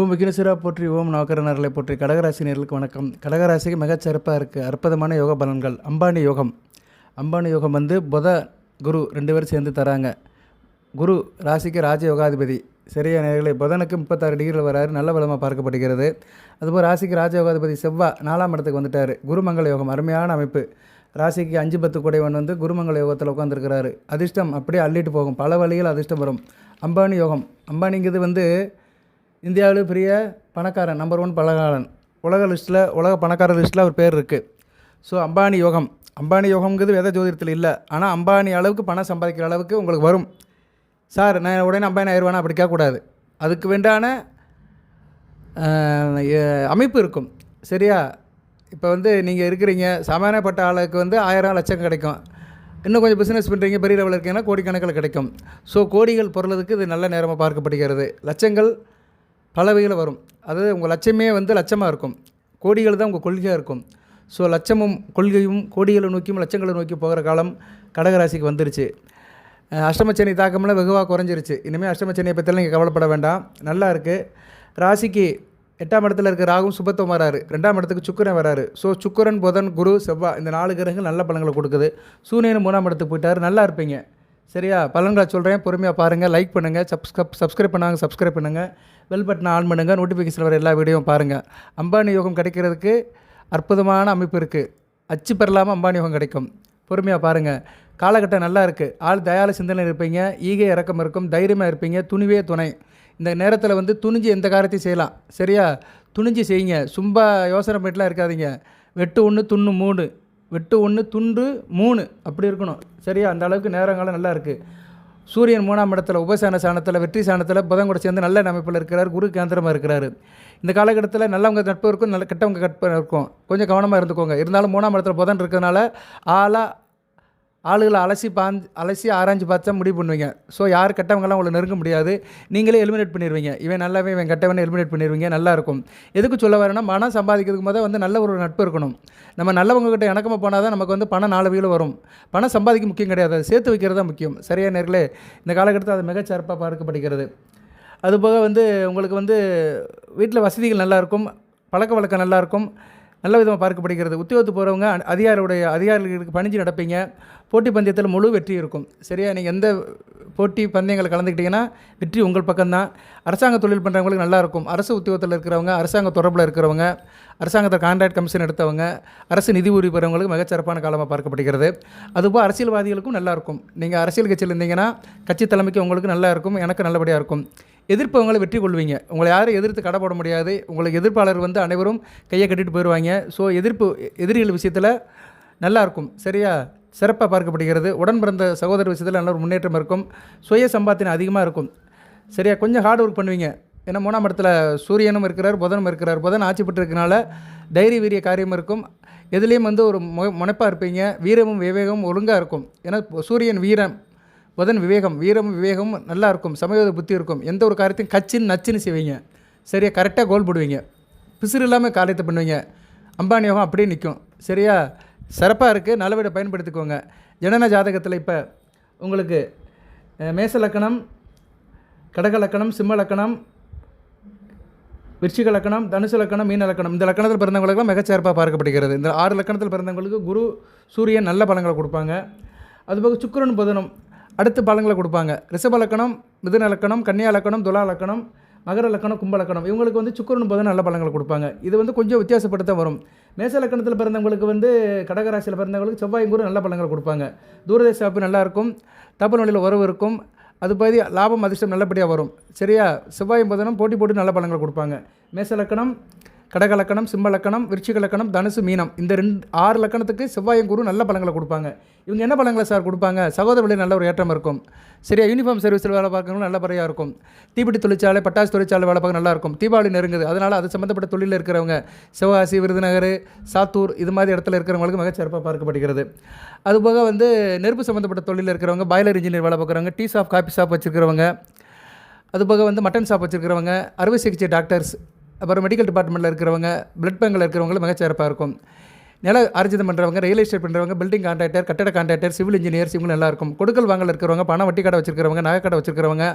ஓம் விக்னேஸ்வரா போற்றி ஓம் நவகரணர்களை போற்றி. கடகராசினியர்களுக்கு வணக்கம். கடகராசிக்கு மிகச்சிறப்பாக இருக்குது அற்புதமான யோக பலன்கள். அம்பானி யோகம். அம்பானி யோகம் வந்து புத குரு ரெண்டு பேரும் சேர்ந்து தராங்க. குரு ராசிக்கு ராஜயோகாதிபதி சரியா நேர்களை புதனுக்கு முப்பத்தாறு டிகிரியில் வராரு. நல்ல பலமாக பார்க்கப்படுகிறது. அதுபோல் ராசிக்கு ராஜயோகாதிபதி செவ்வாய் நாலாம் இடத்துக்கு வந்துட்டார். குருமங்கள யோகம். அருமையான அமைப்பு. ராசிக்கு அஞ்சு பத்து குடைவன் வந்து குருமங்கள யோகத்தில் உட்காந்துருக்கிறாரு அதிர்ஷ்டம் அப்படியே அள்ளிட்டு போகும். பல வழியில் அதிர்ஷ்டம் வரும். அம்பானி யோகம். அம்பானிங்கிறது வந்து இந்தியாவில் பெரிய பணக்காரன் நம்பர் ஒன் பணக்காரன் உலக லிஸ்ட்டில் உலக பணக்கார லிஸ்ட்டில் அவர் பேர் இருக்குது ஸோ அம்பானி யோகம். அம்பானி யோகம்ங்கிறது வேத ஜோதிடத்தில் இல்லை. ஆனால் அம்பானி அளவுக்கு பணம் சம்பாதிக்கிற அளவுக்கு உங்களுக்கு வரும். சார் நான் உடனே அம்பானி ஆயிடுவானா அப்படி கேட்கக்கூடாது. அதுக்கு வேண்டான அமைப்பு இருக்கும். சரியா? இப்போ வந்து நீங்கள் இருக்கிறீங்க சாமானியப்பட்ட ஆளுக்கு வந்து ஆயிரம் லட்சம் கிடைக்கும். இன்னும் கொஞ்சம் பிஸ்னஸ் பண்ணுறீங்க பெரிய லெவலில் இருக்கீங்கன்னா கோடிக்கணக்கில் கிடைக்கும். ஸோ கோடிகள் பொருளதுக்கு இது நல்ல நேரமாக பார்க்கப்படுகிறது. லட்சங்கள் பல வகையில் வரும். அதாவது உங்கள் லட்சமே வந்து லட்சமாக இருக்கும். கோடிகள் தான் உங்கள் கொள்கையாக இருக்கும். ஸோ லட்சமும் கொள்கையும் கோடிகளை நோக்கியும் லட்சங்களை நோக்கி போகிற காலம் கடகராசிக்கு வந்துருச்சு. அஹ் அஷ்டமச்சனி தாக்கம்லாம் வெகுவாக குறைஞ்சிருச்சு. இனிமேல் அஷ்டமச்சனியை பற்றிலாம் நீங்கள் கவலைப்பட வேண்டாம். நல்லா இருக்குது ராசிக்கு எட்டாம் இடத்துல இருக்க ராகும் சுபத்துவம் வராரு. ரெண்டாம் இடத்துக்கு சுக்கரன் வராரு. ஸோ சுக்கரன் புதன் குரு செவ்வாய் இந்த நாலு கிரகங்கள் நல்ல பலங்களை கொடுக்குது. சூரியன் மூணாம் இடத்துக்கு போயிட்டார். நல்லா இருப்பீங்க. சரியா? பலன்களை சொல்கிறேன் பொறுமையாக பாருங்கள் லைக் பண்ணுங்கள் சப்ஸ்கப் சப்ஸ்கிரைப் பண்ணாங்க சப்ஸ்கிரைப் பண்ணுங்கள் பெல் பட்டனை ஆன் பண்ணுங்கள் நோட்டிஃபிகேஷன் வர எல்லா வீடியோவும் பாருங்கள் அம்பானி யோகம் கிடைக்கிறதுக்கு அற்புதமான அமைப்பு இருக்குது அச்சு பெறலாமல் அம்பானி யோகம் கிடைக்கும். பொறுமையாக பாருங்கள் காலகட்டம் நல்லா இருக்குது ஆள் தயால சிந்தனை இருப்பீங்க. ஈகை இறக்கம் இருக்கும். தைரியமாக இருப்பீங்க. துணிவே துணை. இந்த நேரத்தில் வந்து துணிஞ்சு எந்த காரியத்தையும் செய்யலாம். சரியா? துணிஞ்சு செய்யுங்க. சும்மா யோசனை பண்ணிட்டுலாம் இருக்காதீங்க. வெட்டு ஒன்று துண்ணு மூணு. வெட்டு ஒன்று துண்டு மூணு. அப்படி இருக்கணும். சரியா? அந்த அளவுக்கு நேரங்களும் நல்லா இருக்குது சூரியன் மூணாம் இடத்துல உபசான சாணத்தில் வெற்றி சாணத்தில் புதன் கூட சேர்ந்து நல்ல அமைப்பில் இருக்கிறார். குரு கேந்திரமாக இருக்கிறார். இந்த காலகட்டத்தில் நல்லவங்க நட்பு இருக்கும் நல்ல கெட்டவங்க கட்பு இருக்கும் கொஞ்சம் கவனமாக இருந்துக்கோங்க. இருந்தாலும் மூணாம் இடத்துல புதன் இருக்கிறதுனால ஆளாக ஆளுகளை அலசி பாஞ்சு அலசி ஆராய்ஞ்சு பார்த்தா முடிவு பண்ணுவீங்க. ஸோ யார் கெட்டவங்களாம் உங்களை நெருங்க முடியாது. நீங்களே எலிமினேட் பண்ணிடுவீங்க இவன் நல்லாவே இவன் கெட்டவன் எலிமினேட் பண்ணிடுவீங்க நல்லாயிருக்கும் எதுக்கு சொல்ல வரேன்னா பணம் சம்பாதிக்கிறதுக்கு முதல் வந்து நல்ல ஒரு நட்பு இருக்கணும். நம்ம நல்லவங்ககிட்ட இணக்கமாக போனால் தான் நமக்கு வந்து பணம் நாலு வீடு வரும். பணம் சம்பாதிக்க முக்கியம் கிடையாது. அதை சேர்த்து வைக்கிறது தான் முக்கியம். சரியா நேர்களே? இந்த காலகட்டத்தில் அது மிகச்சிறப்பாக பார்க்கப்படுகிறது. அதுபோக வந்து உங்களுக்கு வந்து வீட்டில் வசதிகள் நல்லாயிருக்கும் பழக்க வழக்கம் நல்லாயிருக்கும் நல்ல விதமாக பார்க்கப்படுகிறது உத்தியோகத்து போகிறவங்க அதிகாரியுடைய அதிகாரிகளுக்கு பணிஞ்சு நடப்பீங்க. போட்டி பந்தயத்தில் முழு வெற்றி இருக்கும். சரியா? நீங்கள் எந்த போட்டி பந்தயங்களை கலந்துக்கிட்டிங்கன்னா வெற்றி உங்கள் பக்கம்தான். அரசாங்க தொழில் பண்ணுறவங்களுக்கு நல்லாயிருக்கும் அரசு உத்தியோகத்தில் இருக்கிறவங்க அரசாங்க தொடர்பில் இருக்கிறவங்க அரசாங்கத்தில் கான்ட்ராக்ட் கமிஷன் எடுத்தவங்க அரசு நிதி உதவி பெறவங்களுக்கு மிகச்சிறப்பான காலமாக பார்க்கப்படுகிறது அதுபோல் அரசியல்வாதிகளுக்கும் நல்லாயிருக்கும் நீங்கள் அரசியல் கட்சியில் இருந்தீங்கன்னா கட்சி தலைமைக்கு உங்களுக்கு நல்லா இருக்கும். எனக்கு நல்லபடியாக இருக்கும். எதிர்ப்பவங்களை வெற்றி கொள்வீங்க. உங்களை யாரும் எதிர்த்து கடை போட முடியாது. உங்களுக்கு எதிர்ப்பாளர் வந்து அனைவரும் கையை கட்டிட்டு போயிடுவாங்க ஸோ எதிர்ப்பு எதிரிகள் விஷயத்தில் நல்லாயிருக்கும் சரியா? சிறப்பாக பார்க்கப்படுகிறது. உடன் பிறந்த சகோதர விஷயத்தில் நல்ல ஒரு முன்னேற்றம் இருக்கும். சுய சம்பாத்தியம் அதிகமாக இருக்கும். சரியா? கொஞ்சம் ஹார்ட் ஒர்க் பண்ணுவீங்க. ஏன்னா மூணாம் இடத்துல சூரியனும் இருக்கிறார் புதனும் இருக்கிறார். புதன் ஆட்சி பெற்றிருக்கனால தைரிய வீரிய காரியம் இருக்கும். எதுலேயும் வந்து ஒரு மு முனைப்பாக இருப்பீங்க. வீரமும் விவேகமும் ஒழுங்காக இருக்கும். ஏன்னா சூரியன் வீரம். புதன் விவேகம் வீரமும் விவேகமும் நல்லா இருக்கும் சமயோத புத்தி இருக்கும். எந்த ஒரு காரியத்தையும் கச்சின்னு நச்சுன்னு செய்வீங்க. சரியா கரெக்டாக கோல் போடுவீங்க. பிசுறு இல்லாமல் காரியத்தை பண்ணுவீங்க. அம்பானி யோகம் அப்படியே நிற்கும் சரியா? சிறப்பாக இருக்குது நல்லவீடை பயன்படுத்திக்கோங்க. ஜனன ஜாதகத்தில் இப்போ உங்களுக்கு மேச லக்கணம் கடக லக்கணம் சிம்ம லக்கணம் விருச்சிக லக்கணம் தனுசு லக்கணம் மீன லக்கணம். இந்த லக்கணத்தில் பிறந்தவங்களுக்குலாம் மிகச்சிறப்பாக பார்க்கப்படுகிறது. இந்த ஆறு லக்கணத்தில் பிறந்தவங்களுக்கு குரு சூரியன் நல்ல பலங்களை கொடுப்பாங்க. அதுபோக சுக்கிரன் புதனும். அடுத்து பலங்களை கொடுப்பாங்க. ரிஷப லக்கணம் மிதுன லக்கணம் கன்னியா லக்கணம் துலா லக்கணம் மகர லக்கணம் கும்ப லக்கணம். இவங்களுக்கு வந்து சுக்கரன் போது நல்ல பலங்களை கொடுப்பாங்க. இது வந்து கொஞ்சம் வித்தியாசப்படுத்த வரும். மேச லக்கணத்தில் பிறந்தவங்களுக்கு வந்து கடகராசியில் பிறந்தவங்களுக்கு செவ்வாய் கூட நல்ல பலங்களை கொடுப்பாங்க. தூரதேச வாய்ப்பு நல்லாயிருக்கும் தப்பு வழியில் உறவு இருக்கும். அது பதி லாபம் அதிர்ஷ்டம் நல்லபடியாக வரும். சரியா? செவ்வாயும் புதனும் போட்டி போட்டு நல்ல பலன்களை கொடுப்பாங்க. மேச லக்கணம் கடக லக்கணம் சிம்ம லக்கணம் விருச்சிக லக்கணம் தனுசு மீனம். இந்த ரெண்டு ஆறு லக்கணத்துக்கு செவ்வாயும் குரு நல்ல பழங்களை கொடுப்பாங்க. இவங்க என்ன பழங்களை சார் கொடுப்பாங்க? சகோதர வழியில் நல்ல ஒரு ஏற்றம் இருக்கும். சரியா? யூனிஃபார்ம் சர்வீஸில் வேலை பார்க்கறவங்க நல்ல பறையாக இருக்கும். தீப்பெட்டி தொழிற்சாலை பட்டாசு தொழிற்சாலை வேலை பார்க்க நல்லா இருக்கும். தீபாவளி நெருங்குது. அதனால் அது சம்மந்தப்பட்ட தொழிலில் இருக்கிறவங்க சிவகாசி விருதுநகர் சாத்தூர் இது மாதிரி இடத்துல இருக்கிறவங்களுக்கு மிகச்சிறப்பாக பார்க்கப்படுகிறது. அதுபோக வந்து நெருப்பு சம்மந்தப்பட்ட தொழிலில் இருக்கிறவங்க பாய்லர் இன்ஜினியர் வேலை பார்க்குறவங்க டீ ஷாப் காஃபி ஷாப் வச்சுருக்கிறவங்க அதுபோக வந்து மட்டன் ஷாப் வச்சுருக்கிறவங்க அறுவை சிகிச்சை டாக்டர்ஸ் அப்புறம் மெடிக்கல் டிபார்ட்மெண்ட்டில் இருக்கிறவங்க பிளட் பேங்கில் இருக்கிறவங்களும் மிகச்சிறப்பாக இருக்கும். நில ஆர்ஜிதம் பண்ணுறவங்க ரியல் எஸ்டேட் பண்ணுறவங்க பில்டிங் கான்ட்ராக்டர் கட்டட கான்ட்ராக்டர் சிவில் இன்ஜினியர்ஸ் இவங்க நல்லா இருக்கும். கொடுக்கல் வாங்கல் இருக்கிறவங்க பணம் வட்டி கடை வச்சிருக்கிறவங்க நகை கடை வச்சிருக்கிறவங்க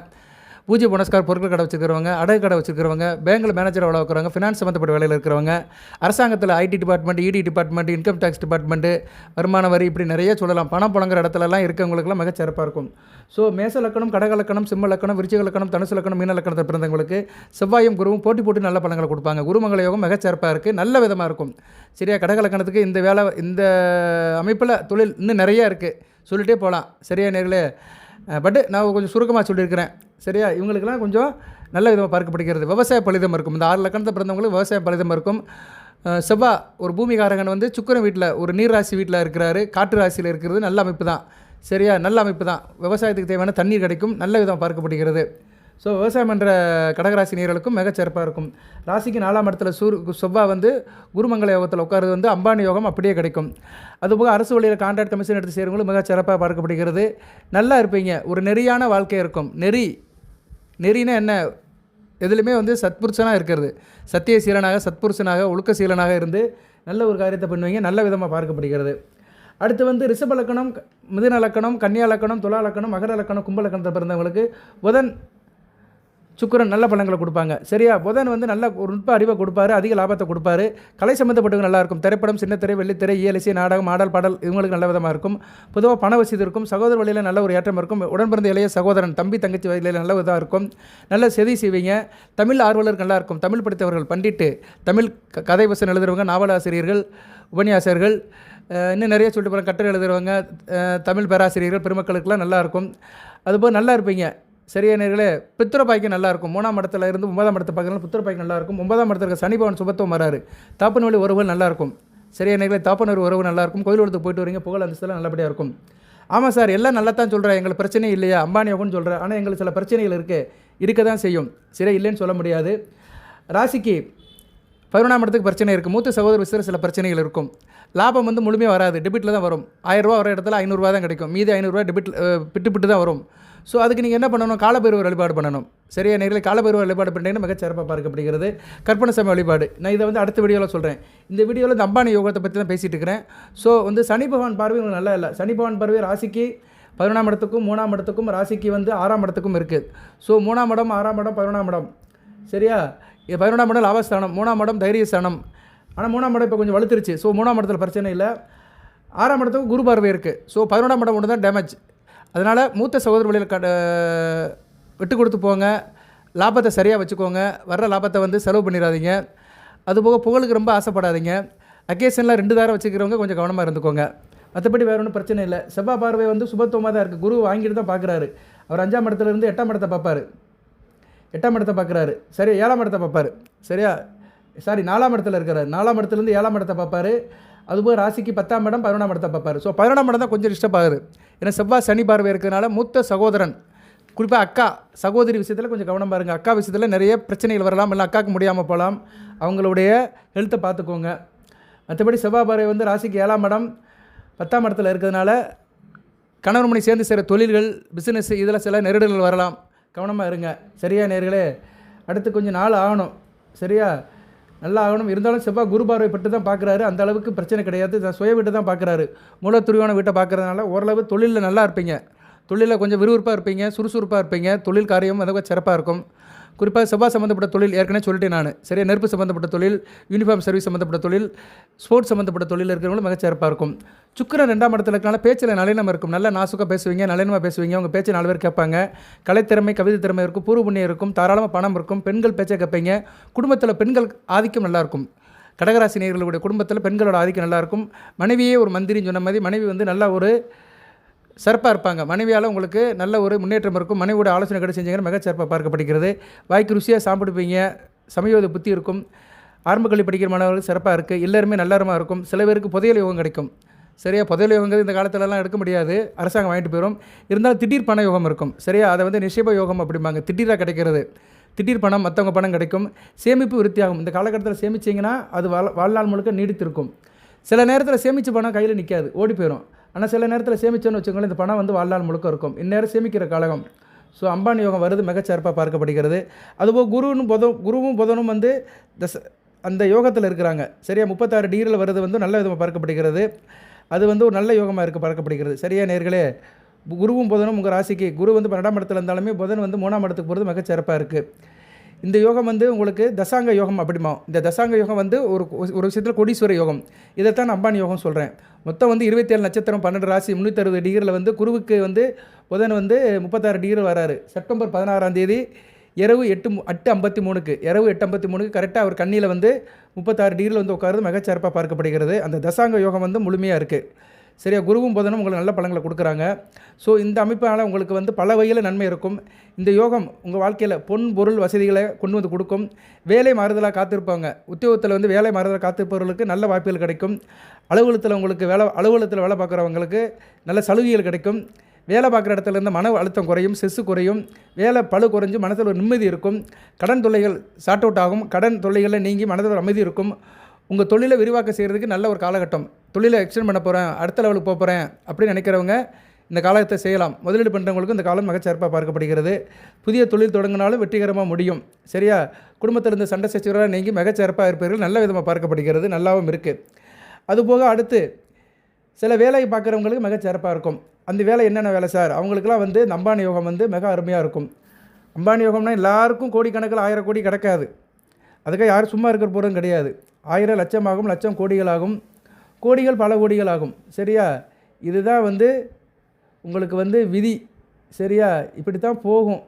பூஜை புனஸ்கார் பொருட்கள் கடை வச்சுருக்கிறவங்க அடகு கடை வச்சுருக்கிறவங்க பேங்கில் மேனேஜர் வேலை வைக்கிறவங்க ஃபினான்ஸ் சம்மந்தப்பட்ட வேலையில் இருக்கிறவங்க அரசாங்கத்தில் IT department ED department income tax department வருமான வரி இப்படி நிறைய சொல்லலாம். பணம் புழங்குற இடத்துலலாம் இருக்கவங்களுக்குலாம் மிகச்சிறப்பாக இருக்கும். ஸோ மேச லக்கணம் கடக லக்கணம் சிம்ம லக்கணம் விருச்சிக லக்கணம் தனுசு லக்கணம் மீன லக்கணத்தை பிறந்தவங்களுக்கு செவ்வாயும் குருவும் போட்டி போட்டு நல்ல பலன்களை கொடுப்பாங்க. குருமங்கள யோகம் மிகச்சிறப்பாக இருக்குது நல்ல விதமாக இருக்கும். சரியா? கடக லக்கணத்துக்கு இந்த வேலை இந்த அமைப்பில் தொழில் இன்னும் நிறையா இருக்குது சொல்லிகிட்டே போகலாம் சரியா நேர்களே? பட்டு நான் கொஞ்சம் சுருக்கமாக சொல்லியிருக்கிறேன். சரியா? இவங்களுக்கெல்லாம் கொஞ்சம் நல்ல விதமாக பார்க்கப்படுகிறது. விவசாய பலிதம் இருக்கும். இந்த ஆறு லக்கணத்தை பிறந்தவங்களுக்கு விவசாய பலிதம் இருக்கும். செவ்வா ஒரு பூமிகாரகன் வந்து சுக்கிரன் வீட்டில் ஒரு நீர் ராசி வீட்டில் இருக்கிறாரு. காற்று ராசியில் இருக்கிறது நல்ல அமைப்பு தான் சரியா? நல்ல அமைப்பு தான் விவசாயத்துக்கு தேவையான தண்ணீர் கிடைக்கும். நல்ல விதமாக பார்க்கப்படுகிறது. ஸோ விவசாயம் என்ற கடகராசி நீர்களுக்கும் மிகச்சிறப்பாக இருக்கும். ராசிக்கு நாலாம் இடத்துல சூர் செவ்வா வந்து குருமங்கல யோகத்தில் உட்காருது வந்து அம்பானி யோகம் அப்படியே கிடைக்கும். அதுபோக அரசு வழியில் கான்ட்ராக்ட் கமிஷன் எடுத்து செய்கிறவங்களும் மிகச்சிறப்பாக பார்க்கப்படுகிறது. நல்லா இருப்பீங்க. ஒரு நெறியான வாழ்க்கை இருக்கும். நெறி நெறினா என்ன? எதுலையுமே வந்து சத்புருஷனாக இருக்கிறது. சத்திய சீலனாக சத்புருஷனாக ஒழுக்க சீலனாக இருந்து நல்ல ஒரு காரியத்தை பண்ணுவீங்க நல்ல விதமாக பார்க்கப்படுகிறது. அடுத்து வந்து ரிஷப லக்கணம் மிதுன லக்கணம் கன்னியா லக்கணம் துலா லக்கணம் மகர லக்கணம் கும்ப லக்கணத்தை பிறந்தவங்களுக்கு புதன் சுக்கரன் நல்ல பலன்களை கொடுப்பாங்க. சரியா? புதன் வந்து நல்ல ஒரு நுட்ப அறிவை கொடுப்பாரு அதிக லாபத்தை கொடுப்பாரு. கலை சம்மந்தப்பட்டவங்க நல்லா இருக்கும். திரைப்படம் சின்னத்திரை வெள்ளித்திரை இயலிசை நாடகம் ஆடல் பாடல் இவங்களுக்கு நல்ல விதமாக இருக்கும். பொதுவாக பண வசதி இருக்கும். சகோதர வழியில் நல்ல ஒரு ஏற்றம் இருக்கும். உடன்பிறந்த இளைய சகோதரன் தம்பி தங்கச்சி வழியில் நல்ல இதாக இருக்கும். நல்ல செதி செய்வீங்க. தமிழ் ஆர்வலர் நல்லா இருக்கும். தமிழ் படித்தவர்கள் பண்டிட்டு தமிழ் க- கதை வசனம் எழுதுறவங்க நாவலாசிரியர்கள் உபன்யாசர்கள் இன்னும் நிறைய சொல்லிட்டு போகிறேன் கட்டுரை எழுதுறவங்க தமிழ் பேராசிரியர்கள் பெருமக்களுக்கெல்லாம் நல்லா இருக்கும். அதுபோல் நல்லா இருப்பீங்க. சரியா நேர்களே பித்திர பாய்க்கு நல்லா இருக்கும் மூணாம் இடத்துல இருந்து ஒன்பதாம் இடத்தை பார்க்கறதுனால பித்திர பாய்க்கு நல்லா இருக்கும் ஒன்பதாம் இடத்துல இருக்க சனிபவன் சுபத்துவம் வராரு. தாப்பன் வழி உறவுகள் நல்லா இருக்கும் சரியா நேர்களே தாப்பனர் உறவு நல்லா இருக்கும் போயிட்டு வரீங்க புகழ் அந்தஸ்தெல்லாம் நல்லபடியாக இருக்கும். ஆமாம் சார் எல்லாம் நல்லா தான் சொல்கிறேன் எங்களுக்கு பிரச்சனை இல்லையா? அம்பானி யோகம்னு சொல்கிறேன் ஆனால் எங்களுக்கு சில பிரச்சனைகள் இருக்குது இருக்க. தான் செய்யும். சரியா இல்லைன்னு சொல்ல முடியாது. ராசிக்கு பதினொன்றாம் இடத்துக்கு பிரச்சனை இருக்குது மூத்த சகோதர விஷயத்தில் சில பிரச்சனைகள் இருக்கும். லாபம் வந்து முழுமையாக வராது. டெபிட்டில் தான் வரும். ஆயிரரூவா வர இடத்துல ஐநூறுரூவா தான் கிடைக்கும். மீதி ஐநூறுரூவா டெபிட் பிட்டு பிட்டு தான் வரும். ஸோ அதுக்கு நீங்கள் என்ன பண்ணணும்? காலபைரவர் வழிபாடு பண்ணணும். சரியா? நேரில் காலபைரவர் வழிபாடு பண்ணிட்டீங்கன்னா மிகச்சிறப்பாக பார்க்கப்படுகிறது. கற்பனை சமய வழிபாடு. நான் இதை வந்து அடுத்த வீடியோவில் சொல்கிறேன் இந்த வீடியோவில் இந்த அம்பானி யோகத்தை பற்றி தான் பேசிகிட்டு இருக்கிறேன். ஸோ வந்து சனி பகவான் பார்வை உங்களுக்கு நல்லா இல்லை. சனி பகவான் பார்வை ராசிக்கு பதினொன்றாம் இடத்துக்கும் மூணாம் இடத்துக்கும் ராசிக்கு வந்து ஆறாம் இடத்துக்கும் இருக்குது ஸோ மூணாம் இடம் ஆறாம் இடம் பதினொன்றாம் இடம். சரியா? பதினொன்றாம் இடம் லாபஸ்தானம். மூணாம் இடம் தைரியஸ்தானம். ஆனால் மூணாம் இடம் இப்போ கொஞ்சம் வலுத்துருச்சு. ஸோ மூணாம் இடத்துல பிரச்சனை இல்லை. ஆறாம் இடத்துக்கு குரு பார்வை இருக்குது ஸோ பதினொன்றாம் இடம் ஒன்று தான் டேமேஜ் அதனால் மூத்த சகோதர வழியில் கட விட்டு கொடுத்து போங்க. லாபத்தை சரியாக வச்சுக்கோங்க. வர்ற லாபத்தை வந்து செலவு பண்ணிடாதீங்க. அதுபோக புகழுக்கு ரொம்ப ஆசைப்படாதீங்க. அக்கேஷனில் ரெண்டு தாரம் வச்சுக்கிறவங்க கொஞ்சம் கவனமாக இருந்துக்கோங்க. மற்றபடி வேறு ஒன்றும் பிரச்சனை இல்லை. செவ்வாய் பார்வை வந்து சுபத்துவமாக தான் இருக்குது குரு வாங்கிட்டு தான் பார்க்குறாரு அவர் அஞ்சாம் இடத்துலேருந்து எட்டாம் இடத்தை பார்ப்பார். எட்டாம் இடத்தை பார்க்குறாரு. சரி ஏழாம் இடத்தை பார்ப்பார். சரியா? சாரி நாலாம் இடத்துல இருக்கிறார் நாலாம் இடத்துலேருந்து ஏழாம் இடத்தை பார்ப்பாரு. அதுபோல் ராசிக்கு பத்தாம் இடம் பதினொன்றாம் இடத்தை பார்ப்பார். ஸோ பதினொன்றாம் இடம் தான் கொஞ்சம் டிஸ்டர்ப் ஆகுது. ஏன்னா செவ்வாய் சனி பார்வை இருக்கிறதுனால மூத்த சகோதரன் குறிப்பாக அக்கா சகோதரி விஷயத்தில் கொஞ்சம் கவனம் பாருங்கள் அக்கா விஷயத்தில் நிறைய பிரச்சனைகள் வரலாம். இல்லை அக்காவுக்கு முடியாமல் போகலாம். அவங்களுடைய ஹெல்த்தை பார்த்துக்கோங்க. மற்றபடி செவ்வாய் பார்வை வந்து ராசிக்கு ஏழாம் இடம் பத்தாம் இடத்துல இருக்கிறதுனால கணவன் மணி சேர்ந்து செய்கிற தொழில்கள் பிஸ்னஸ் இதில் சில நெருடல்கள் வரலாம். கவனமாக இருங்க. சரியா நேர்களே? அடுத்து கொஞ்சம் நாள் ஆகணும். சரியா? நல்லா ஆகணும். இருந்தாலும் செவ்வாய் குரு பார்வை பட்டு தான் பார்க்குறாரு அந்த அளவுக்கு பிரச்சனை கிடையாது. தான் சுய வீட்டை தான் பார்க்குறாரு மூலத்துருவான வீட்டை பார்க்குறதுனால ஓரளவு தொழிலில் நல்லா இருப்பீங்க. தொழிலில் கொஞ்சம் விறுவிறுப்பாக இருப்பீங்க சுறுசுறுப்பாக இருப்பீங்க. தொழில் காரியம் அதுவும் சிறப்பாக இருக்கும். குறிப்பாக செவ்வாய் சம்மந்தப்பட்ட தொழில் ஏற்கனவே சொல்லிட்டேன் நான். சரியா? நெருப்பு சம்மந்தப்பட்ட தொழில் யூனிஃபார்ம் சர்வீஸ் சம்மந்தப்பட்ட தொழில் ஸ்போர்ட்ஸ் சம்மந்தப்பட்ட தொழில் இருக்கிறவங்களும் மிகச்சிறப்பாக இருக்கும். சுக்கரன் ரெண்டாம் இடத்துல இருக்கனால பேச்சில் நளினம் இருக்கும். நல்லா நாசுக்காக பேசுவீங்க நளினமாக பேசுவீங்க. உங்கள் பேச்சை நாலு பேர் கேட்பாங்க. கலைத்திறமை கவிதை திறமை இருக்கும் பூர்வ புண்ணியம் இருக்கும் தாராளமாக பணம் இருக்கும் பெண்கள் பேச்சை கேட்பீங்க. குடும்பத்தில் பெண்கள் ஆதிக்கம் நல்லாயிருக்கும் கடகராசினியர்களுடைய கடகராசி குடும்பத்தில் பெண்களோட ஆதிக்கம் நல்லா இருக்கும். மனைவியே ஒரு மந்திரின்னு சொன்ன மாதிரி மனைவி வந்து நல்லா ஒரு சிறப்பாக இருப்பாங்க. மனைவியால் உங்களுக்கு நல்ல ஒரு முன்னேற்றம் இருக்கும். மனைவியோட ஆலோசனை கடை செஞ்சீங்கன்னா மிகச் சிறப்பாக பார்க்கப்படுகிறது. வாய்க்கு ருசியாக சாப்பிடுப்பீங்க சமயோத புத்தி இருக்கும். ஆரம்ப கல்வி படிக்கிற மாணவர்கள் சிறப்பாக இருக்குது எல்லாருமே நல்லறமாக இருக்கும். சில பேருக்கு புதையல் யோகம் கிடைக்கும். சரியா? புதையல் யோகங்கிறது இந்த காலத்திலலாம் எடுக்க முடியாது. அரசாங்கம் வாங்கிட்டு போயிடும் இருந்தாலும் திடீர் பண யோகம் இருக்கும். சரியா? அதை வந்து நிஷேப யோகம் அப்படிம்பாங்க. திடீராக கிடைக்கிறது. திடீர் பணம் மற்றவங்க பணம் கிடைக்கும். சேமிப்பு விருத்தியாகும். இந்த காலகட்டத்தில் சேமிச்சிங்கன்னா அது வாழ் வாழ்நாள் முழுக்க நீடித்திருக்கும். சில நேரத்தில் சேமித்த பணம் கையில் நிற்காது ஓடி போயிடும் ஆனால் சில நேரத்தில் சேமிச்சோன்னு வச்சுக்கோங்களேன் இந்த பணம் வந்து வாழ்நாள் முழுக்க இருக்கும். இந்நேரம் சேமிக்கிற காலகம். ஸோ அம்பானி யோகம் வருது மிகச்சிறப்பாக பார்க்கப்படுகிறது. அதுபோல் குருவும் புதம் குருவும் புதனும் வந்து தச அந்த யோகத்தில் இருக்கிறாங்க. சரியா? முப்பத்தாறு டிகிரியில் வருது வந்து நல்ல விதமாக பார்க்கப்படுகிறது. அது வந்து ஒரு நல்ல யோகமாக இருக்க பார்க்கப்படுகிறது. சரியா நேர்களே? குருவும் புதனும் உங்கள் ராசிக்கு குரு வந்து பன்னெண்டாம் இடத்துல இருந்தாலுமே புதன் வந்து மூணாம் இடத்துக்கு போகிறது மிகச்சிறப்பாக இருக்குது இந்த யோகம் வந்து உங்களுக்கு தசாங்க யோகம் அப்படிமா இந்த தசாங்க யோகம் வந்து ஒரு ஒரு விஷயத்தில் கொடீஸ்வர யோகம். இதைத்தான் நான் அம்பானி யோகம் சொல்கிறேன் மொத்தம் வந்து இருபத்தேழு நட்சத்திரம் பன்னெண்டு ராசி முந்நூற்றி அறுபது டிகிரியில் வந்து குருவுக்கு வந்து புதன் வந்து முப்பத்தாறு டிகிரி வராரு. செப்டம்பர் பதினாறாம் தேதி இரவு எட்டு எட்டு ஐம்பத்தி மூணுக்கு இரவு எட்டு ஐம்பத்தி மூணுக்கு கரெக்டாக அவர் கண்ணியில் வந்து முப்பத்தாறு டிகிரியில் வந்து உட்காருது மிகச்சிறப்பாக பார்க்கப்படுகிறது. அந்த தசாங்க யோகம் வந்து முழுமையாக இருக்குது சரியா குருவும் புதனும் உங்களுக்கு நல்ல பலங்களை கொடுக்குறாங்க. ஸோ இந்த அமைப்பினால் உங்களுக்கு வந்து பல வகையில் நன்மை இருக்கும். இந்த யோகம் உங்கள் வாழ்க்கையில் பொன் பொருள் வசதிகளை கொண்டு வந்து கொடுக்கும். வேலை மாறுதலாக காத்திருப்பாங்க உத்தியோகத்தில் வந்து வேலை மாறுதலாக காத்திருப்பவர்களுக்கு நல்ல வாய்ப்புகள் கிடைக்கும். அலுவலகத்தில் உங்களுக்கு வேலை அலுவலகத்தில் வேலை பார்க்குறவங்களுக்கு நல்ல சலுகைகள் கிடைக்கும். வேலை பார்க்குற இடத்துல இருந்து மன அழுத்தம் குறையும் செஸ்ஸு குறையும். வேலை பளு குறைஞ்சு மனதில் ஒரு நிம்மதி இருக்கும். கடன் தொல்லைகள் சார்ட் அவுட் ஆகும். கடன் தொல்லைகளில் நீங்கி மனதில் ஒரு அமைதி இருக்கும். உங்கள் தொழிலை விரிவாக்க செய்கிறதுக்கு நல்ல ஒரு காலகட்டம். தொழிலை எக்ஸ்டெண்ட் பண்ண போகிறேன் அடுத்த லெவலுக்கு போக போகிறேன் அப்படின்னு நினைக்கிறவங்க இந்த காலத்தை செய்யலாம். முதலீடு பண்ணுறவங்களுக்கு இந்த காலம் மிகச்சிறப்பாக பார்க்கப்படுகிறது. புதிய தொழில் தொடங்கினாலும் வெற்றிகரமாக முடியும். சரியா? குடும்பத்தில் இருந்த சண்டை சச்சுவராக நீங்கி மிகச்சிறப்பாக இருப்பீர்கள். நல்ல விதமாக பார்க்கப்படுகிறது. நல்லாவும் இருக்குது அதுபோக அடுத்து சில வேலையை பார்க்குறவங்களுக்கு மிகச்சிறப்பாக இருக்கும். அந்த வேலை என்னென்ன வேலை சார்? அவங்களுக்குலாம் வந்து இந்த அம்பானி யோகம் வந்து மிக அருமையாக இருக்கும். அம்பானி யோகம்னா எல்லாருக்கும் கோடிக்கணக்கில் ஆயிரம் கோடி கிடைக்காது. அதுக்காக யாரும் சும்மா இருக்கிற போகிறதும் கிடையாது. ஆயிரம் லட்சமாகும் லட்சம் கோடிகளாகும். கோடிகள் பல கோடிகள் ஆகும். சரியா? இதுதான் வந்து உங்களுக்கு வந்து விதி. சரியா? இப்படி தான் போகும்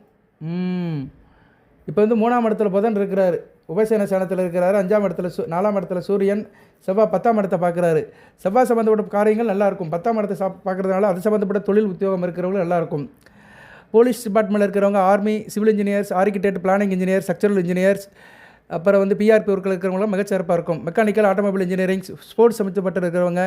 இப்போ வந்து மூணாம் இடத்துல புதன் இருக்கிறாரு. உபசேன சேனத்தில் இருக்கிறாரு. அஞ்சாம் இடத்துல சு நாலாம் இடத்துல சூரியன் செவ்வாய் பத்தாம் இடத்தை பார்க்குறாரு. செவ்வாய் சம்மந்தப்பட்ட காரியங்கள் நல்லா இருக்கும் பத்தாம் இடத்தை சாப் பார்க்குறதுனால அது சம்மந்தப்பட்ட தொழில் உத்தியோகம் இருக்கிறவங்களும் நல்லாயிருக்கும். போலீஸ் டிபார்ட்மெண்ட்டில் இருக்கிறவங்க army civil engineers architect planning engineer structural engineers அப்புறம் வந்து பிஆர்பி ஒர்க்கில் இருக்கிறவங்களாம் மிகச்சிறப்பாக இருக்கும். மெக்கானிக்கல் ஆட்டோமொபைல் இன்ஜினியரிங் ஸ்போர்ட்ஸ் சம்மந்தப்பட்ட இருக்கிறவங்க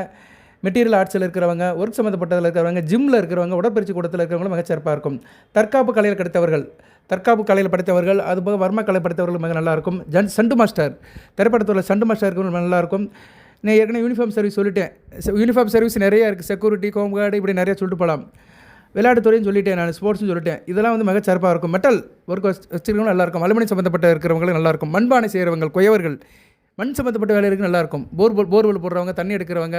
மெட்டீரியல் ஆர்ட்ஸில் இருக்கிறவங்க ஒர்க் சம்மந்தப்பட்டதில் இருக்கிறவங்க ஜிம்மில் இருக்கிறவங்க உடற்பயிற்சி கூடத்தில் இருக்கிறவங்களும் மிகச்சிறப்பாக இருக்கும். தற்காப்பு கலையில் கிடைத்தவர்கள் தற்காப்பு கலையில் படித்தவர்கள் அதுபோக வர்ம கலை படித்தவர்கள் மிக நல்லாயிருக்கும் ஜன் சண்டு மாஸ்டர் திரைப்படத்தில் சண்டு மாஸ்டர் இருக்கிறவங்க நல்லாயிருக்கும் நான் ஏற்கனவே யூனிஃபார்ம் சர்வீஸ் சொல்லிட்டேன். யூனிஃபார்ம் சர்வீஸ் நிறைய இருக்குது செக்யூரிட்டி ஹோம்கார்டு இப்படி நிறைய சொல்லிட்டு போகலாம். விளையாட்டுத்துறையும் சொல்லிட்டேன் நான் ஸ்போர்ட்ஸ்னு சொல்லிட்டேன். இதெல்லாம் வந்து மிகச்சிறப்பாக இருக்கும். மெட்டல் ஒர்க் வச்சிருக்கவங்க நல்லா இருக்கும். அலுமினி சம்மந்தப்பட்ட இருக்கிறவங்களும் நல்லாயிருக்கும் மண்பானை செய்கிறவங்க குயவர்கள் மண் சம்மந்தப்பட்ட வேலை இருக்குது நல்லாயிருக்கும் போர் போர்வெல் போடுறவங்க தண்ணி எடுக்கிறவங்க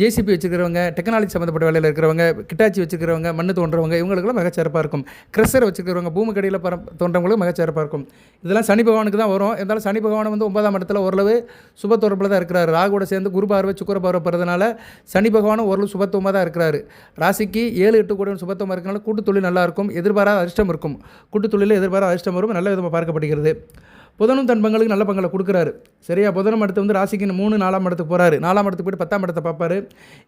ஜேசிபி வச்சுக்கிறவங்க டெக்னாலஜி சம்மந்தப்பட்ட வேலையில் இருக்கிறவங்க கிட்டாச்சி வச்சுக்கிறவங்க மண் தோன்றவங்க இவங்களுக்குலாம் மிகச்சிறப்பாக இருக்கும். கிரஷர் வச்சுக்கிறவங்க பூமி கடையில் பர தோன்றவங்களுக்கு மிகச்சிறப்பாக இருக்கும். இதெல்லாம் சனி பகவானுக்கு தான் வரும். இருந்தாலும் சனி பகவான் வந்து ஒன்பதாம் இடத்துல ஓரளவு சுபத்தொரப்பில் தான் இருக்கிறார். ராகுவோட சேர்ந்து குரு பார்வை சுக்கர பார்வை போகிறதுனால சனி பகவானும் ஓரளவு சுபத்துவமாக தான் இருக்கிறார். ராசிக்கு ஏழு எட்டு கூட சுபத்துவமாக இருக்கனால கூட்டு தொழில் நல்லா இருக்கும். எதிர்பாராத அதிர்ஷ்டம் இருக்கும். கூட்டு தொழிலில் எதிர்பாராத அதிர்ஷ்டம் வரும். நல்ல விதமாக பார்க்கப்படுகிறது. புதனும் தன் பங்களுக்கு நல்ல பங்களை கொடுக்குறாரு. சரியா? புதனும் அடுத்து வந்து ராசிக்கு மூணு நாலாம் இடத்துக்கு போகிறாரு நாலாம் இடத்துக்கு போயிட்டு பத்தாம் இடத்தை பார்ப்பாரு.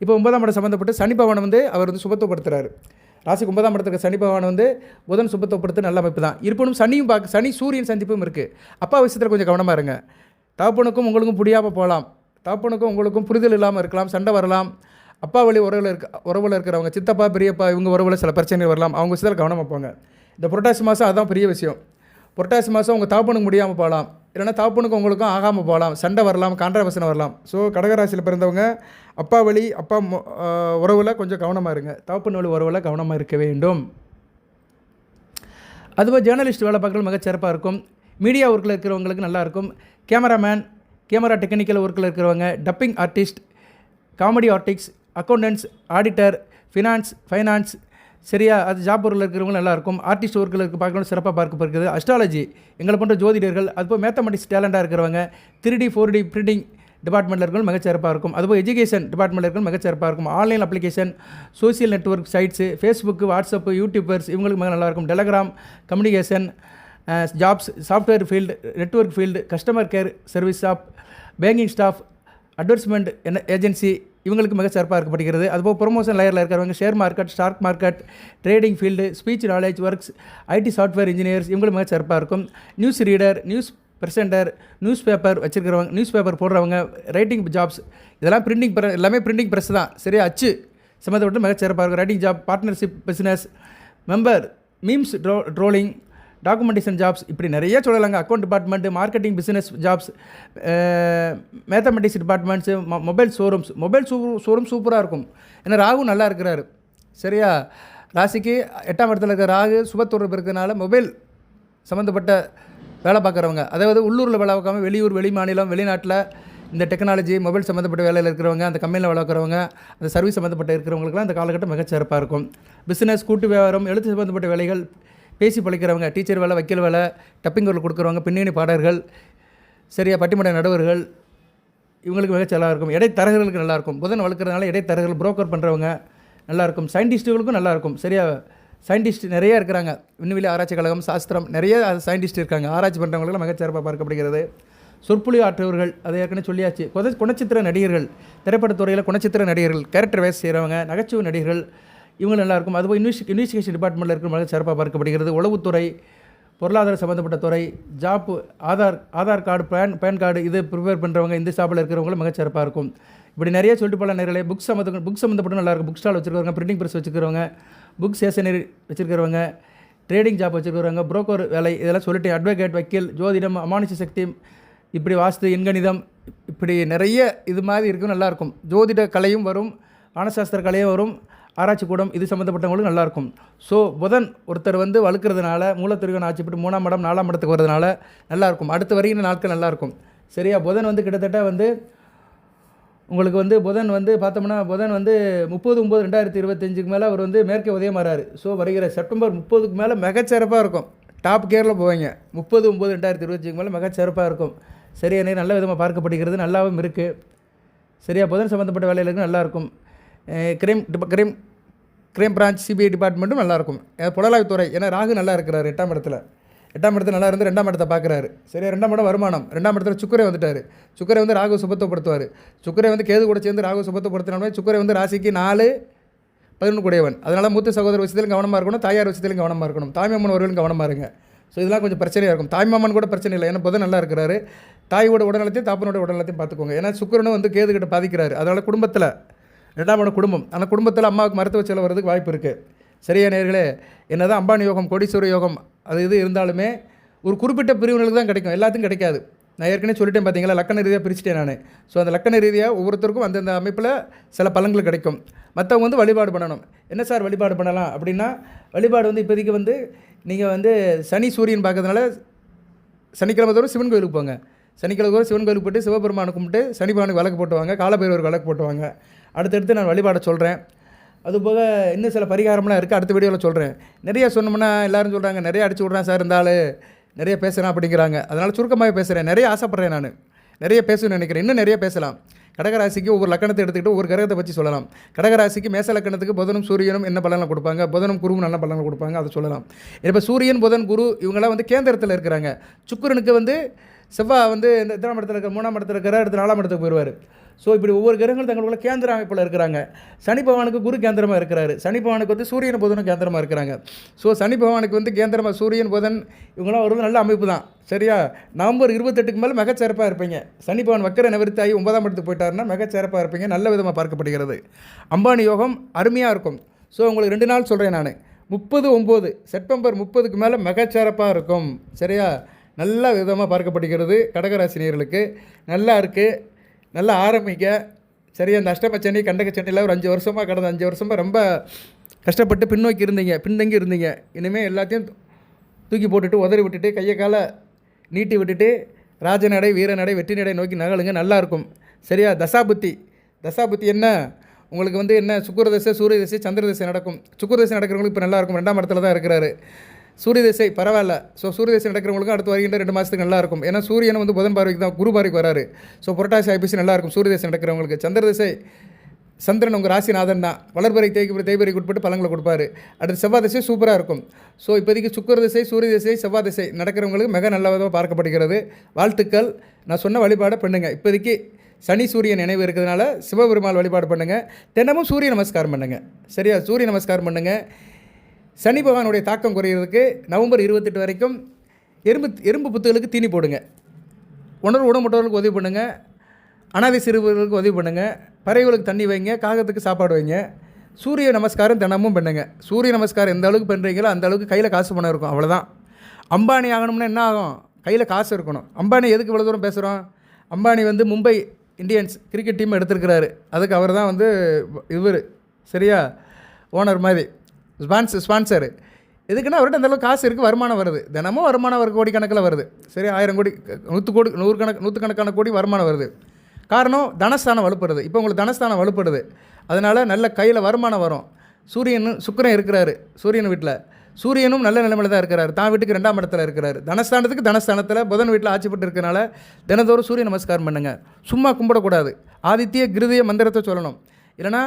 இப்போ ஒன்பதாம் இடம் சம்மந்தப்பட்டு சனி பவனை வந்து அவர் வந்து சுபத்துவப்படுத்துறாரு. ராசிக்கு ஒன்பதாம் இடத்துக்கு சனி பகவான் வந்து புதன் சுபத்துவப்படுத்த நல்ல அமைப்பு தான். இருப்பினும் சனியும் பார்க்க சனி சூரியன் சந்திப்பும் இருக்குது அப்பா விஷயத்தில் கொஞ்சம் கவனமாக இருங்க. தகப்பனுக்கும் உங்களுக்கும் புரியாமல் போகலாம். தகப்பனுக்கும் உங்களுக்கும் புரிதல் இல்லாமல் இருக்கலாம். சண்டை வரலாம். அப்பா வழி உறவில் இருக்க உறவில் இருக்கிறவங்க சித்தப்பா பெரியப்பா இவங்க உறவில் சில பிரச்சனைகள் வரலாம். அவங்க விஷயத்தில் கவனமாக போங்க. இந்த புரட்டாசி மாதம் அதுதான் பெரிய விஷயம். புரட்டாசி மாதம் உங்கள் தாப்பனுக்கு முடியாமல் போகலாம். இல்லைன்னா தாப்பனுக்கு உங்களுக்கும் ஆகாமல் போகலாம். சண்டை வரலாம் கான்ட்ரவர்சன் வரலாம். ஸோ கடகராசியில் பிறந்தவங்க அப்பா வழி அப்பா உறவில் கொஞ்சம் கவனமாக இருங்க. தாப்பன் வழி உறவில் கவனமாக இருக்க வேண்டும். அதுபோல் ஜேர்னலிஸ்ட் வேலை பார்க்குறது மிகச்சிறப்பாக இருக்கும். மீடியா ஒர்க்கில் இருக்கிறவங்களுக்கு நல்லா இருக்கும். கேமராமேன் கேமரா டெக்னிக்கல் ஒர்க்கில் இருக்கிறவங்க dubbing artist comedy artist accountants auditor finance finance சரியா? அது ஜாப்பூரில் இருக்கிறவங்க நல்லா இருக்கும் ஆர்டிஸ்ட் ஒர்க்கில் இருக்க பார்க்கணும் சிறப்பாக பார்க்கப்படுகிறது. அஸ்ட்ராலஜி எங்களை போன்ற ஜோதிடர்கள் அதுபோல் மேத்தமெட்டிக்ஸ் டேலண்டாக இருக்கிறவங்க three D four D printing டிபார்ட்மெண்ட்டில் இருக்கும். மிகச்சிறப்பாக இருக்கும் அதுபோல் எஜுகேஷன் டிபார்ட்மெண்ட்டில் இருக்கும் மிகச்சிறப்பாக இருக்கும். Online application social network sites Facebook WhatsApp YouTubers இவங்களுக்கு மிக நல்லாயிருக்கும். Telegram communication jobs software field network field customer care service shop banking staff advertisement என்ன ஏஜென்சி இவங்களுக்கு மிக சிறப்பாக இருக்கப்படுகிறது. அதுபோல் ப்ரொமோஷன் லேயரில் இருக்கிறவங்க share market stock market trading field speech knowledge works IT software engineers இவங்களுக்கு மிக சிறப்பாக இருக்கும். News reader news presenter newspaper வச்சுருக்கிறவங்க newspaper போடுறவங்க ரைட்டிங் ஜாப்ஸ் இதெல்லாம் பிரிண்டிங் எல்லாமே பிரிண்டிங் ப்ரெஸ் தான். சரியா அச்சு. சம்மந்தப்பட்டு மிக சிறப்பாக இருக்கும். Writing job partnership business member memes troll trolling documentation jobs இப்படி நிறைய சொல்லலாங்க. Account department marketing business jobs mathematics departments mobile showrooms mobile show showroom சூப்பராக இருக்கும். ஏன்னா ராகு நல்லா இருக்கிறாரு. சரியா? ராசிக்கு எட்டாம் இடத்துல இருக்கிற ராகு சுபத்தொடர்பு இருக்கிறதுனால மொபைல் சம்மந்தப்பட்ட வேலை பார்க்குறவங்க. அதாவது உள்ளூரில் வேலை பார்க்காம வெளியூர் வெளி மாநிலம் வெளிநாட்டில் இந்த டெக்னாலஜி மொபைல் சம்மந்தப்பட்ட வேலையில் இருக்கிறவங்க அந்த கம்பெனியில் வளர்க்குறவங்க அந்த சர்வீஸ் சம்மந்தப்பட்ட இருக்கிறவங்களுக்குலாம் அந்த காலகட்டம் மிகச்சிறப்பாக இருக்கும். பிஸ்னஸ் கூட்டு வியாபாரம் எழுத்து சம்மந்தப்பட்ட வேலைகள் பேசி பழிக்கிறவங்க டீச்சர் வேலை வக்கீல் வேலை டப்பிங் குரல் கொடுக்குறவங்க பின்னணி பாடகர்கள் சரியா பட்டிமன்ற நடுவர்கள் இவங்களுக்கு மிகச் நல்லா இருக்கும். இடைத்தரகர்களுக்கு நல்லாயிருக்கும் புதன் வளர்க்குறதுனால இடைத்தரகர்கள் புரோக்கர் பண்ணுறவங்க நல்லாயிருக்கும் சயின்டிஸ்ட்டுகளுக்கும் நல்லாயிருக்கும் சரியா? சயின்டிஸ்ட் நிறைய இருக்கிறாங்க. விண்வெளி ஆராய்ச்சி கழகம் சாஸ்திரம் நிறைய சயின்டிஸ்ட் இருக்காங்க. ஆராய்ச்சி பண்ணுறவங்களுக்கு மிகச்சிறப்பாக பார்க்கப்படுகிறது. சொற்பொழி ஆற்றவர்கள் அதை ஏற்கனவே சொல்லியாச்சு. குத குணச்சித்திர நடிகர்கள் திரைப்படத்துறையில் குணச்சித்திர நடிகர்கள் கேரக்டர் வேஸ் செய்கிறவங்க நகைச்சுவை நடிகர்கள் இவங்க நல்லாயிருக்கும். அதுபோல் இன்வெஸ்டி இன்வெஸ்டிகேஷன் டிபார்ட்மெண்ட்டில் இருக்கிற மாதிரி சிறப்பாக பார்க்கப்படுகிறது. உளவுத்துறை பொருளாதார சம்மந்தப்பட்ட துறை job Aadhaar Aadhaar card PAN PAN card இது ப்ரிப்பேர் பண்ணுறவங்க இந்த ஸ்டாப்பில் இருக்கிறவங்களும் மிக சிறப்பாக இருக்கும். இப்படி நிறைய சொல்லிட்டு போகலாம் நிறைய புக் சம்மந்த புக் சம்மந்தப்பட்ட நல்லாயிருக்கும் புக் ஸ்டால் வச்சுருக்கவங்க பிரிண்டிங் ப்ரெஸ் வச்சுருக்கிறவங்க புக் ஸ்டேஷனரி வச்சுருக்கிறவங்க ட்ரேடிங் ஜாப் வச்சுருக்கிறவங்க புரோக்கர் வேலை இதெல்லாம் சொல்லிட்டு அட்வொகேட் வக்கீல் ஜோதிடம் அமானுஷ சக்தி இப்படி வாஸ்து எண்கணிதம் இப்படி நிறைய இது மாதிரி இருக்கும். நல்லாயிருக்கும் ஜோதிட கலையும் வரும் வானசாஸ்திர கலையும் வரும். ஆராய்ச்சி கூடம் இது சம்மந்தப்பட்டவங்களுக்கு நல்லாயிருக்கும். ஸோ புதன் ஒருத்தர் வந்து வலுக்கிறதுனால மூலத்திருகன் ஆட்சி பெற்று மூணாம் இடம் நாலாம் இடத்துக்கு வரதுனால நல்லாயிருக்கும். அடுத்து வருகிற நாட்கள் நல்லாயிருக்கும். சரியா? புதன் வந்து கிட்டத்தட்ட வந்து உங்களுக்கு வந்து புதன் வந்து பார்த்தோம்னா புதன் வந்து முப்பது ஒம்பது ரெண்டாயிரத்தி இருபத்தஞ்சுக்கு மேலே அவர் வந்து மேற்கே உதயமாறாரு. ஸோ வருகிற செப்டம்பர் முப்பதுக்கு மேலே மிகச்சிறப்பாக இருக்கும். டாப் கேரில் போவீங்க. முப்பது ஒம்பது ரெண்டாயிரத்தி இருபத்தஞ்சுக்கு மேலே மிகச்சிறப்பாக இருக்கும். சரியா? நல்ல விதமாக பார்க்கப்படுகிறது நல்லாவும் இருக்குது சரியா? புதன் சம்மந்தப்பட்ட வேலைகளுக்கு நல்லாயிருக்கும். Crime crime crime branch CBI டிபார்ட்மெண்ட்டும் நல்லாயிருக்கும். புலனாய்வுத்துறை ஏன்னா ராகு நல்லா இருக்கிறார் எட்டாம் இடத்துல. எட்டாம் இடத்துல நல்லா இருந்து ரெண்டாம் இடத்தை பார்க்குறாரு. சரியா? ரெண்டாம் இடம் வருமானம். ரெண்டாம் இடத்துல சுக்கரை வந்துட்டார். சுக்கரை வந்து ராகு சுபத்துவப்படுத்துவார். சுக்கரை வந்து கேது கூட சேர்ந்து ராகு சுபத்துவப்படுத்தினாலுமே சுக்கரை வந்து ராசிக்கு நாலு பதினொன்று கூடியவன். அதனால் மூத்த சகோதர விஷயத்திலும் கவனமாக இருக்கணும். தாயார் விஷயத்திலும் கவனமாக இருக்கணும். தாய்மாமன் அவர்களும் கவனமாக இருங்க. ஸோ இதெல்லாம் கொஞ்சம் பிரச்சனையாக இருக்கும். தாய்மாமன் கூட பிரச்சனை இல்லை. ஏன்னா புதன் நல்லா இருக்கிறாரு. தாயோட உடல்நலத்தையும் தாப்பனோட உடல்நலத்தையும் பார்த்துக்கோங்க. ஏன்னா சுக்கரனும் வந்து கேது கிட்ட பாதிக்கிறாரு. அதனால் குடும்பத்தில் ரெண்டாம் இடம் குடும்பம். அந்த குடும்பத்தில் அம்மாவுக்கு மருத்துவ செலவு வரதுக்கு வாய்ப்பு இருக்குது சரியா நேர்களே என்னதான் அம்பானி யோகம் கோடீஸ்வர யோகம் அது இது இருந்தாலுமே ஒரு குறிப்பிட்ட பிரிவினருக்கு தான் கிடைக்கும். எல்லாத்துக்கும் கிடைக்காது. நான் ஏற்கனவே சொல்லிட்டேன் பார்த்தீங்களா லக்கண ரீதியாக பிரிச்சிட்டேன் நான். ஸோ அந்த லக்கண ரீதியாக ஒவ்வொருத்தருக்கும் அந்தந்த அமைப்பில் சில பலன்கள் கிடைக்கும். மற்றவங்க வந்து வழிபாடு பண்ணணும். என்ன சார் வழிபாடு பண்ணலாம்? அப்படின்னா வழிபாடு வந்து இப்போதைக்கு வந்து நீங்கள் வந்து சனி சூரியன் பார்க்கறதுனால சனிக்கிழமை தோறும் சிவன் கோயிலுக்கு போங்க. சனிக்கிழமை தோறும் சிவன் கோயிலுக்கு போட்டு சிவபெருமானை கும்பிட்டு சனி பகவானுக்கு விளக்கு போட்டுவாங்க. காலபைரவருக்கு விளக்கு போட்டுவாங்க. அடுத்தடுத்து நான் வழிபாட சொல்கிறேன் அதுபோக இன்னும் சில பரிகாரம்லாம் இருக்குது அடுத்த வீடியோவில் சொல்கிறேன் நிறைய சொன்னோம்னா எல்லாரும் சொல்கிறாங்க நிறைய அடிச்சு விட்றேன் சார் இருந்தாலும் நிறைய பேசுகிறேன் அப்படிங்கிறாங்க. அதனால் சுருக்கமாக பேசுகிறேன் நிறைய ஆசைப்பட்றேன் நான். நிறைய பேசணும்னு நினைக்கிறேன். இன்னும் நிறைய பேசலாம். கடகராசிக்கு ஒவ்வொரு லக்கணத்தை எடுத்துக்கிட்டு ஒவ்வொரு கிரகத்தை பற்றி சொல்லலாம். கடகராசிக்கு மேச லக்கணத்துக்கு புதனும் சூரியனும் என்ன பலனை கொடுப்பாங்க? புதனும் குருவும் நல்ல பலனை கொடுப்பாங்க. அதை சொல்லலாம். இப்போ சூரியன் புதன் குரு இவங்களாம் வந்து கேந்திரத்தில் இருக்கிறாங்க. சுக்கரனுக்கு வந்து செவ்வாய் வந்து இந்த எத்தனாம் இடத்துல இருக்கிற மூணாம் இடத்துல இருக்கிற அடுத்து நாலாம் இடத்துக்கு போயிடுவார் ஸோ இப்படி ஒவ்வொரு கிரகங்களும் தங்களுக்குள்ள கேந்திர அமைப்பில் இருக்கிறாங்க. சனி பகவானுக்கு குரு கேந்திரமாக இருக்கிறாரு. சனி பகவானுக்கு வந்து சூரியன் புதனும் கேந்திரமாக இருக்கிறாங்க. ஸோ சனி பகவானுக்கு வந்து கேந்திரமாக சூரியன் புதன் இவங்களாம் வருவது நல்ல அமைப்பு தான். சரியா? நவம்பர் இருபத்தெட்டுக்கு மேலே மிகச்சிறப்பாக இருப்பீங்க. சனி பகவான் வக்கர நிவர்த்தி ஆகி ஒன்பதாம் இடத்துக்கு போயிட்டாருன்னா மிகச்சிறப்பாக இருப்பீங்க. நல்ல விதமாக பார்க்கப்படுகிறது. அம்பானி யோகம் அருமையாக இருக்கும். ஸோ உங்களுக்கு ரெண்டு நாள் சொல்கிறேன் நான். முப்பது ஒம்பது செப்டம்பர் முப்பதுக்கு மேலே மிகச்சிறப்பாக இருக்கும். சரியா? நல்ல விதமாக பார்க்கப்படுகிறது. கடகராசினியர்களுக்கு நல்லா இருக்குது நல்லா ஆரம்பிக்க. சரி அந்த அஷ்டமச்சனி கண்டக ஒரு அஞ்சு வருஷமாக கடந்த அஞ்சு வருஷமாக ரொம்ப கஷ்டப்பட்டு பின்னோக்கி இருந்தீங்க பின்தங்கி இருந்தீங்க. இனிமேல் எல்லாத்தையும் தூக்கி போட்டுட்டு உதறி விட்டுட்டு கையை காலை நீட்டி விட்டுட்டு ராஜநடை வீரநடை வெற்றி நடை நோக்கி நகலுங்க நல்லாயிருக்கும் சரியா தசாபுத்தி. தசாபுத்தி என்ன? உங்களுக்கு வந்து என்ன? சுக்குர தசை சூரிய தசை சந்திர தசை நடக்கும். சுக்குர தசை நடக்கிறவங்களுக்கு இப்போ நல்லாயிருக்கும் ரெண்டாம் இடத்துல தான் இருக்கிறாரு. சூரிய திசை பரவாயில்ல. ஸோ சூரிய திசை நடக்கிறவங்களுக்கும் அடுத்து வருகின்ற ரெண்டு மாதத்துக்கு நல்லா இருக்கும் ஏன்னா சூரியன் வந்து புதன் பார்வைக்கு தான் குரு பார்வைக்கு வராரு. ஸோ புரட்டாசி ஐபிசி நல்லா இருக்கும் சூரிய திசை நடக்கிறவங்களுக்கு. சந்திர திசை சந்திரன் உங்கள் ராசிநாதன் தான். வளர்பறை தேய்க்கு தேய்பறைக்கு உட்பட்டு பழங்களை கொடுப்பாரு. அடுத்து செவ்வாய் திசை சூப்பராக இருக்கும். ஸோ இப்போதைக்கு சுக்கர திசை சூரிய திசை செவ்வாய் திசை நடக்கிறவங்களுக்கு மிக நல்ல விதமாக பார்க்கப்படுகிறது. வாழ்த்துக்கள். நான் சொன்ன வழிபாடை பண்ணுங்கள் இப்போதைக்கு சனி சூரியன் நினைவு இருக்கிறதுனால சிவபெருமாள் வழிபாடு பண்ணுங்கள் தினமும் சூரிய நமஸ்காரம் பண்ணுங்கள் சரியா? சூரிய நமஸ்காரம் பண்ணுங்கள் சனி பகவானுடைய தாக்கம் குறையிறதுக்கு நவம்பர் இருபத்தெட்டு வரைக்கும் எறும்பு எறும்பு புத்துகளுக்கு தீனி போடுங்க. உணர்வு உடம்புட்டவர்களுக்கு உதவி பண்ணுங்கள் அனாதை சிறுவர்களுக்கு உதவி பண்ணுங்கள் பறவைகளுக்கு தண்ணி வைங்க. காகத்துக்கு சாப்பாடு வைங்க. சூரிய நமஸ்காரம் தினமும் பண்ணுங்கள் சூரிய நமஸ்காரம் எந்த அளவுக்கு பண்ணுறீங்களோ அந்த அளவுக்கு கையில் காசு பணம் இருக்கும். அவ்வளோதான் அம்பானி ஆகணும்னா என்ன ஆகும்? கையில் காசு இருக்கணும். அம்பானி எதுக்கு இவ்வளோ தூரம் பேசுகிறோம் அம்பானி வந்து மும்பை இந்தியன்ஸ் கிரிக்கெட் டீம் எடுத்திருக்கிறாரு. அதுக்கு அவர் தான் வந்து இவர். சரியா? ஓனர் மாதிரி. Sponsor sponsor. எதுக்குன்னா அவர்கிட்ட அந்தளவுக்கு காசு இருக்குது வருமானம் வருது. தினமும் வருமானம் ஒரு கோடி கணக்கில் வருது. சரி ஆயிரம் கோடி நூற்று கோடி நூறு கணக்கு நூற்றுக்கணக்கான கோடி வருமானம் வருது. காரணம் தனஸ்தானம் வலுப்படுது. இப்போ உங்களுக்கு தனஸ்தானம் வலுப்படுது. அதனால் நல்ல கையில் வருமானம் வரும். சூரியன் சுக்கரன் இருக்கிறாரு சூரியன் வீட்டில் சூரியனும் நல்ல நிலைமையில் தான் இருக்கிறார். தான் வீட்டுக்கு ரெண்டாம் இடத்துல இருக்கிறார். தனஸ்தானத்துக்கு தனஸ்தானத்தில் புதன் வீட்டில் ஆட்சிப்பட்டு இருக்கனால தினந்தோறும் சூரிய நமஸ்காரம் பண்ணுங்கள் சும்மா கும்பிடக்கூடாது. ஆதித்ய கிருதிய மந்திரத்தை சொல்லணும். இல்லைனா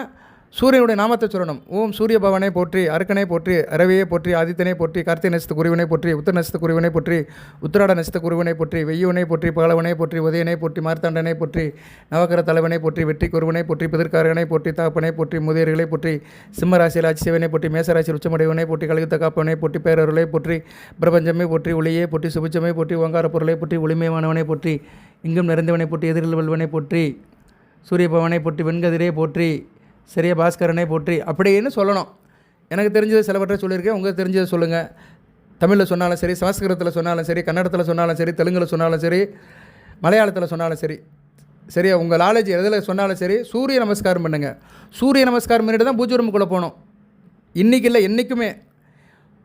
சூரியனுடைய நாமத்தை சொல்லணும். ஓம் சூரிய பவனை போற்றி அருக்கனை போற்றி அரவியை போற்றி ஆதித்தனை போற்றி கார்த்திகை நட்சத்திர குருவினை போற்றி உத்தர நட்சத்திர குருவினை போற்றி உத்திராட நட்சத்திர குருவினை போற்றி வெய்யவனை போற்றி பகலவனை போற்றி உதயனை போற்றி மார்த்தாண்டனை போற்றி நவக்கர தலைவனை போற்றி வெற்றி குருவனை போற்றி பிதற்காரனை போற்றி தாப்பனை போற்றி முதியர்களை போற்றி சிம்மராசியில் ஆட்சி சிவனை போற்றி மேசராசியில் உச்சமடைவனை போற்றி கழுகுத்த காப்பவனை போற்றி பேரருளை போற்றி பிரபஞ்சமே போற்றி ஒளியே போற்றி சுபிச்சமே போற்றி ஓங்கார பொருளை போற்றி ஒளிமையானவனை போற்றி இங்கும் நிறைந்தவனை போற்றி எதிரில் வல்வனை போற்றி சூரிய பவனை போற்றி வெண்கதிரே போற்றி சரியா பாஸ்கரனை போற்றி அப்படின்னு சொல்லணும். எனக்கு தெரிஞ்சது சிலவற்றை சொல்லியிருக்கேன் உங்களுக்கு தெரிஞ்சதை சொல்லுங்கள் தமிழில் சொன்னாலும் சரி சமஸ்கிருதத்தில் சொன்னாலும் சரி கன்னடத்தில் சொன்னாலும் சரி தெலுங்கில் சொன்னாலும் சரி மலையாளத்தில் சொன்னாலும் சரி சரியா? உங்கள் நாலேஜ் எதில் சொன்னாலும் சரி சூரிய நமஸ்காரம் பண்ணுங்கள் சூரிய நமஸ்காரம் பண்ணிட்டு தான் பூஜை ரூமுக்குள்ளே போகணும். இன்றைக்கி இல்லை என்றைக்குமே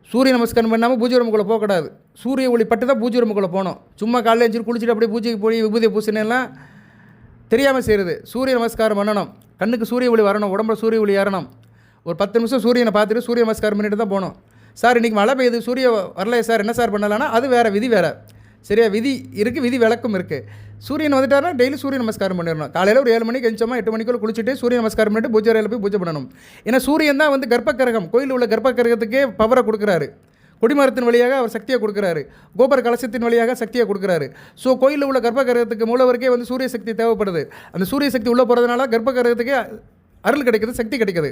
சூரிய நமஸ்காரம் பண்ணாமல் பூஜை ரூமுக்குள்ளே போகக்கூடாது. சூரிய ஒளி பட்டு தான் பூஜை ரூமுக்குள்ளே போகணும். சும்மா காலையில் எழுந்திரி குளிச்சுட்டு அப்படியே பூஜைக்கு போய் விபூதியை பூசினெல்லாம் தெரியாமல் செய்கிறது சூரிய நமஸ்காரம் பண்ணணும். கண்ணுக்கு சூரிய ஒளி வரணும் உடம்புல சூரிய ஒளி ஏறணும். ஒரு பத்து நிமிஷம் சூரியனை பார்த்துட்டு சூரிய நமஸ்காரம் பண்ணிட்டு தான் போகணும். சார் இன்றைக்கி மழை பெய்யுது சூரிய வரலையே சார் என்ன சார் பண்ணலான்னா அது வேறு விதி வேறு. சரியா? விதி இருக்குது விதி விளக்கும் இருக்குது சூரியன் வந்துட்டாருன்னா டெய்லி சூரிய நமஸ்காரம் பண்ணிடணும். காலையில் ஒரு ஏழு மணிக்கு எஞ்சோமா எட்டு மணிக்குள்ள குளிச்சுட்டு சூரிய நமஸ்காரம் பண்ணிட்டு பூஜை அறையில் போய் பூஜை பண்ணணும். ஏன்னா சூரியன் தான் வந்து கர்ப்பக்கிரகம். கோயிலில் உள்ள கர்ப்பக்கிரகத்துக்கே பவரை கொடுக்குறாரு. கொடிமரத்தின் வழியாக அவர் சக்தியை கொடுக்குறாரு. கோபுர கலசத்தின் வழியாக சக்தியை கொடுக்குறாரு. ஸோ கோயிலில் உள்ள கர்ப்பகிரகத்துக்கு மூலவருக்கே வந்து சூரிய சக்தி தேவைப்படுது. அந்த சூரிய சக்தி உள்ளே போகிறதுனால கர்ப்பகிரகத்துக்கே அருள் கிடைக்குது சக்தி கிடைக்குது.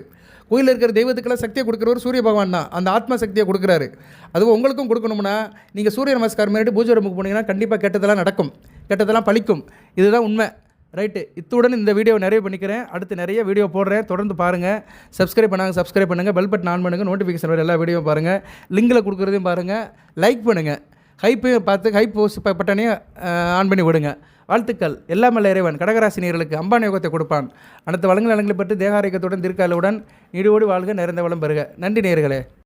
கோயிலில் இருக்கிற தெய்வத்துக்கெல்லாம் சக்தியை கொடுக்குறவர் சூரிய பகவான் தான். அந்த ஆத்ம சக்தியை கொடுக்குறாரு. அதுவும் உங்களுக்கும் கொடுக்கணும்னா நீங்கள் சூரிய நமஸ்காரம் பண்ணிட்டு பூஜை ரூமுக்கு போனீங்கன்னா கண்டிப்பாக கெட்டதெல்லாம் நடக்கும். கெட்டதெல்லாம் பழிக்கும். இதுதான் உண்மை. ரைட்டு இத்துடன் இந்த வீடியோ நிறைய பண்ணிக்கிறேன். அடுத்து நிறைய வீடியோ போடுறேன். தொடர்ந்து பாருங்கள் சப்ஸ்கிரைப் பண்ணாங்க சப்ஸ்கிரைப் பண்ணுங்கள் பெல் பட்டன் ஆன் பண்ணுங்கள் நோட்டிஃபிகேஷன் வர எல்லா வீடியோ பாருங்கள் லிங்கில் கொடுக்குறதையும் பாருங்கள் லைக் பண்ணுங்கள் ஹைப்பையும் பார்த்து ஹைப் போஸ்ட் பட்டனையும் ஆன் பண்ணி விடுங்க. வாழ்த்துக்கள். எல்லாம் அல்ல இறைவன். கடகராசினியர்களுக்கு அம்பான் யோகத்தை கொடுப்பான். அடுத்த வளங்கள் நலங்களை பற்றி தேகாரோக்கியத்துடன் தீர்க்காலுடன் நீடியோடு வாழ்க நிறைந்த வளம் பெறுக. நன்றி நேர்களே